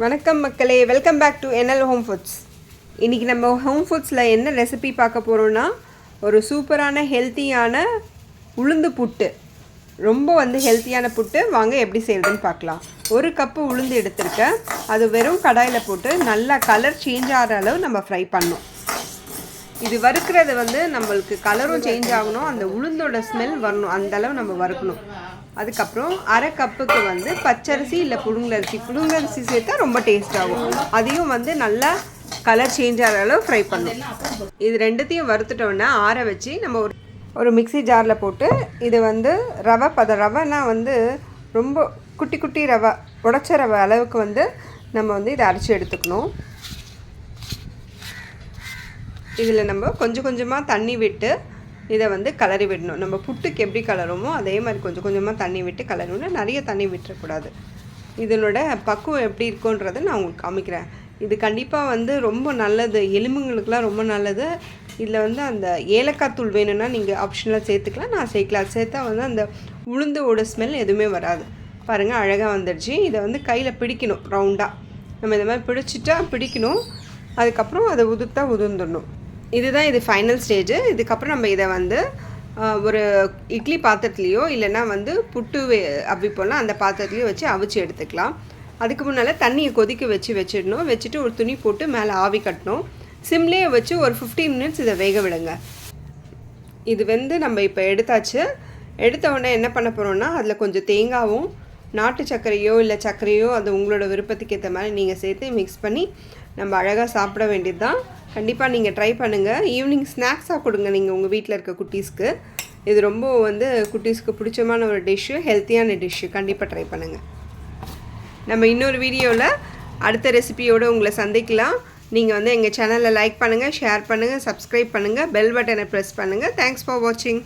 வணக்கம் மக்களே welcome back to NL home foods இன்றைக்கி நம்ம ஹோம் ஃபுட்ஸில் என்ன ரெசிபி பார்க்க போகிறோன்னா ஒரு சூப்பரான ஹெல்த்தியான உளுந்து புட்டு. ரொம்ப வந்து ஹெல்த்தியான புட்டு. வாங்க எப்படி செய்கிறதுன்னு பார்க்கலாம். ஒரு கப்பு உளுந்து எடுத்திருக்கேன். அது வெறும் கடாயில் போட்டு நல்லா கலர் சேஞ்ச் ஆகிற அளவு நம்ம ஃப்ரை பண்ணோம் இது வறுக்கிறது வந்து நம்மளுக்கு கலரும் சேஞ்ச் ஆகணும். அந்த உளுந்தோட ஸ்மெல் வரணும். அந்த அளவு நம்ம வறுக்கணும். அதுக்கப்புறம் அரை கப்புக்கு வந்து பச்சரிசி இல்லை புழுங்கலரிசி. புழுங்கலரிசி சேர்த்தா ரொம்ப டேஸ்ட் ஆகும். அதையும் வந்து நல்லா கலர் சேஞ்ச் ஆகிற அளவு ஃப்ரை பண்ணணும். இது ரெண்டுத்தையும் வறுத்துட்டோன்னா ஆற வச்சு நம்ம ஒரு ஒரு மிக்ஸி ஜாரில் போட்டு இது வந்து ரவை பத ரவைனா வந்து ரொம்ப குட்டி குட்டி ரவை உடச்ச ரவை அளவுக்கு வந்து நம்ம வந்து இதை அரைச்சி எடுத்துக்கணும். இதில் நம்ம கொஞ்சம் கொஞ்சமாக தண்ணி விட்டு இதை வந்து கலரி விடணும். நம்ம புட்டுக்கு எப்படி கலருமோ அதே மாதிரி கொஞ்சம் கொஞ்சமாக தண்ணி விட்டு கலரணும் நிறைய தண்ணி விட்டுறக்கூடாது. இதனோட பக்குவம் எப்படி இருக்குன்றதை நான் உங்களுக்கு காமிக்கிறேன். இது கண்டிப்பாக வந்து ரொம்ப நல்லது. எலும்புங்களுக்கெலாம் ரொம்ப நல்லது. இதில் வந்து அந்த ஏலக்காய் தூள் வேணும்னா நீங்கள் ஆப்ஷனலாக சேர்த்துக்கலாம். நான் சேர்க்கலாம் சேர்த்தா வந்து அந்த உளுந்தோட ஸ்மெல் எதுவுமே வராது. பாருங்கள் அழகாக வந்துடுச்சு. இதை வந்து கையில் பிடிக்கணும். ரவுண்டாக நம்ம இந்த மாதிரி பிடிச்சிட்டா பிடிக்கணும். அதுக்கப்புறம் அதை உதுத்தா உதிர்ந்துடணும் இதுதான் இது ஃபைனல் ஸ்டேஜு இதுக்கப்புறம் நம்ம இதை வந்து ஒரு இட்லி பாத்திரத்துலேயோ இல்லைன்னா வந்து புட்டு அவிப்போம்னா அந்த பாத்திரத்துலேயோ வச்சு அவிச்சு எடுத்துக்கலாம். அதுக்கு முன்னால் தண்ணியை கொதிக்க வச்சு வச்சிடணும். வச்சுட்டு ஒரு துணி போட்டு மேலே ஆவி கட்டணும். சிம்லேயே வச்சு ஒரு 15 மினிட்ஸ் இதை வேக விடுங்க. இது வந்து நம்ம இப்போ எடுத்தாச்சு. எடுத்த உடனே என்ன பண்ண போகிறோம்னா அதில் கொஞ்சம் தேங்காவும் நாட்டு சர்க்கரையோ இல்லை சர்க்கரையோ அது உங்களோட விருப்பத்துக்கு ஏற்ற மாதிரி நீங்கள் சேர்த்து மிக்ஸ் பண்ணி நம்ம அழகாக சாப்பிட வேண்டியது தான் கண்டிப்பாக நீங்கள் ட்ரை பண்ணுங்கள் ஈவினிங் ஸ்நாக்ஸாக கொடுங்க நீங்கள் உங்கள் வீட்டில் இருக்க குட்டீஸ்க்கு. இது ரொம்ப வந்து குட்டீஸ்க்கு பிடிச்சமான ஒரு டிஷ்ஷு ஹெல்த்தியான டிஷ்ஷு கண்டிப்பாக ட்ரை பண்ணுங்கள் நம்ம இன்னொரு வீடியோவில் அடுத்த ரெசிபியோடு உங்களை சந்திக்கலாம். நீங்கள் வந்து எங்கள் சேனலை லைக் பண்ணுங்கள் ஷேர் பண்ணுங்கள் சப்ஸ்கிரைப் பண்ணுங்கள் பெல் பட்டனை ப்ரெஸ் பண்ணுங்கள் தேங்க்ஸ் ஃபார் வாட்சிங்